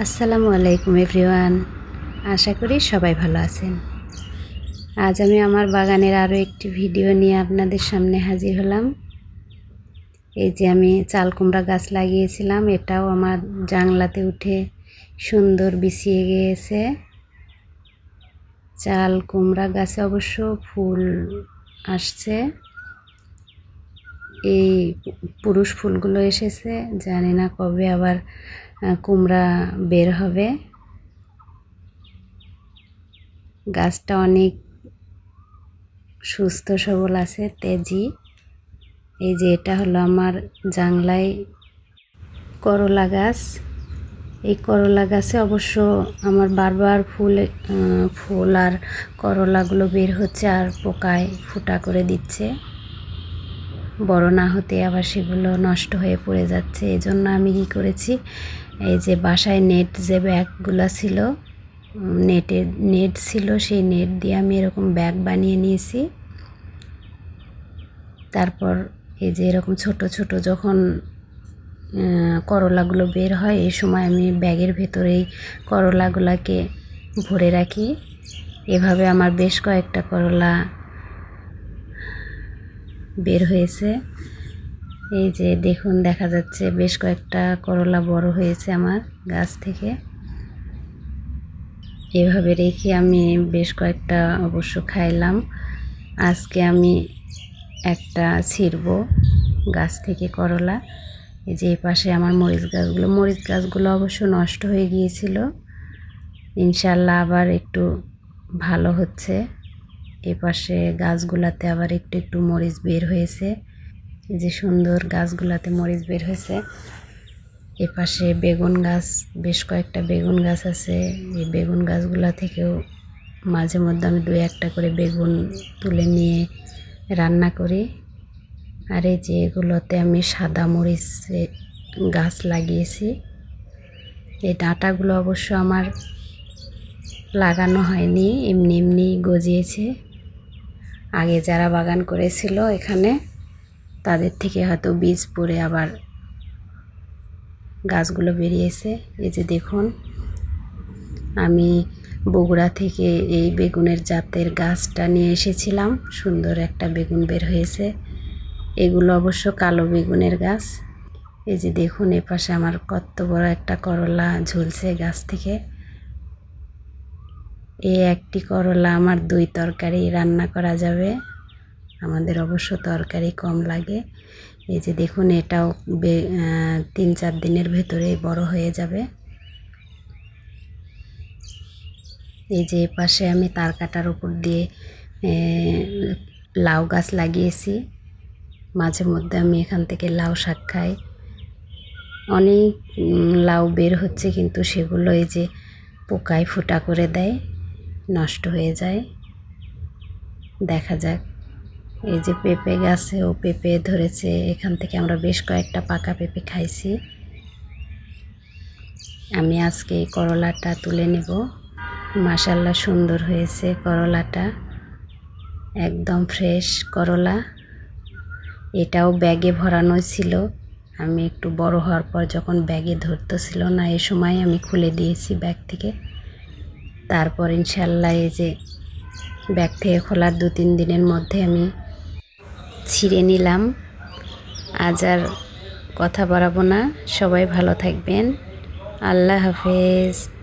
আসসালামু আলাইকুম এভরিওয়ান। আশা করি সবাই ভালো আছেন। আজ আমি আমার বাগানের আরও একটি ভিডিও নিয়ে আপনাদের সামনে হাজির হলাম। এই যে আমি চাল কুমড়া গাছ লাগিয়েছিলাম, এটাও আমার জাংলাতে উঠে সুন্দর বিছিয়ে গিয়েছে। চাল কুমড়া গাছে অবশ্য ফুল আসছে। এই পুরুষ ফুলগুলো এসেছে, জানি না কবে আবার কুমড়া বের হবে। গাছটা অনেক সুস্থ সবল আছে, তেজি। এই যে এটা হলো আমার জাংলায় করলা গাছ। এই করলা গাছে অবশ্য আমার বারবার ফুল ফুল আর করলাগুলো বের হচ্ছে আর পোকায় ফুটা করে দিচ্ছে। বড় না হতে আবার সেগুলো নষ্ট হয়ে পড়ে যাচ্ছে। এই জন্য আমি কী করেছি এই যে বাসায় নেট যে ব্যাগগুলো ছিল নেটের নেট ছিল, সেই নেট দিয়ে আমি এরকম ব্যাগ বানিয়ে নিয়েছি। তারপর এই যে এরকম ছোট ছোট যখন করলাগুলো বের হয়, এই সময় আমি ব্যাগের ভেতরেই করলাগুলোকে ভরে রাখি। এভাবে আমার বেশ কয়েকটা করলা বের হয়েছে। এই যে দেখুন, দেখা যাচ্ছে বেশ কয়েকটা করলা বড় হয়েছে আমার গাছ থেকে। এভাবে রেখে আমি বেশ কয়েকটা অবশ্য খাইলাম। আজকে আমি একটা ছিড়ব গাছ থেকে করলা। এই যে পাশে আমার মরিচ গাছগুলো মরিচ গাছগুলো অবশ্য নষ্ট হয়ে গিয়েছিল। ইনশাল্লাহ আবার একটু ভালো হচ্ছে। এ পাশে গাছগুলাতে আবার একটু একটু মরিচ বের হয়েছে। যে সুন্দর গাছগুলাতে মরিচ বের হয়েছে। এ পাশে বেগুন গাছ, বেশ কয়েকটা বেগুন গাছ আছে। এই বেগুন গাছগুলা থেকেও মাঝে মধ্যে আমি দু একটা করে বেগুন তুলে নিয়ে রান্না করি। আর এই যে এগুলোতে আমি সাদা মরিচ গাছ লাগিয়েছি। এই ডাঁটাগুলো অবশ্য আমার লাগানো হয়নি, এমনি এমনি গজিয়েছে। আগে যারা বাগান করেছিল এখানে তাদের থেকে হয়তো বীজ পড়ে আবার গাছগুলো বেরিয়েছে। এই যে দেখুন, আমি বগুড়া থেকে এই বেগুনের জাতের গাছটা নিয়ে এসেছিলাম। সুন্দর একটা বেগুন বের হয়েছে। এগুলো অবশ্য কালো বেগুনের গাছ। এই যে দেখুন এপাশে আমার কত বড় একটা করলা ঝুলছে গাছ থেকে। এই একটি করলা আমার দুই তরকারি রান্না করা যাবে। আমাদের অবশ্য তরকারি কম লাগে। এই যে দেখুন, এটাও তিন চার দিনের ভেতরে বড় হয়ে যাবে। এই যে পাশে আমি তার কাটার উপর দিয়ে লাউ গাছ লাগিয়েছি। মাঝে মধ্যে আমি এখান থেকে লাউ শাক খাই। অনেক লাউ বের হচ্ছে, কিন্তু সেগুলো এই যে পোকায় ফুটা করে দেয়, নষ্ট হয়ে যায়। দেখা যাক। এই যে পেঁপে গাছে ও পেঁপে ধরেছে, এখান থেকে আমরা বেশ কয়েকটা পাকা পেঁপে খাইছি। আমি আজকে এই করলাটা তুলে নেব। মাসাল্লা সুন্দর হয়েছে করলাটা। একদম ফ্রেশ করলা। এটাও ব্যাগে ভরানো ছিল। আমি একটু বড় হওয়ার পর যখন ব্যাগে ধরতে ছিল না, এ সময় আমি খুলে দিয়েছি ব্যাগ থেকে। তারপর ইনশাল্লাহ এই যে ব্যাগ থেকে খোলার দু তিন দিনের মধ্যে আমি ছিঁড়ে নিলাম। আজ আর কথা বাড়াবো না। সবাই ভালো থাকবেন। আল্লাহ হাফেজ।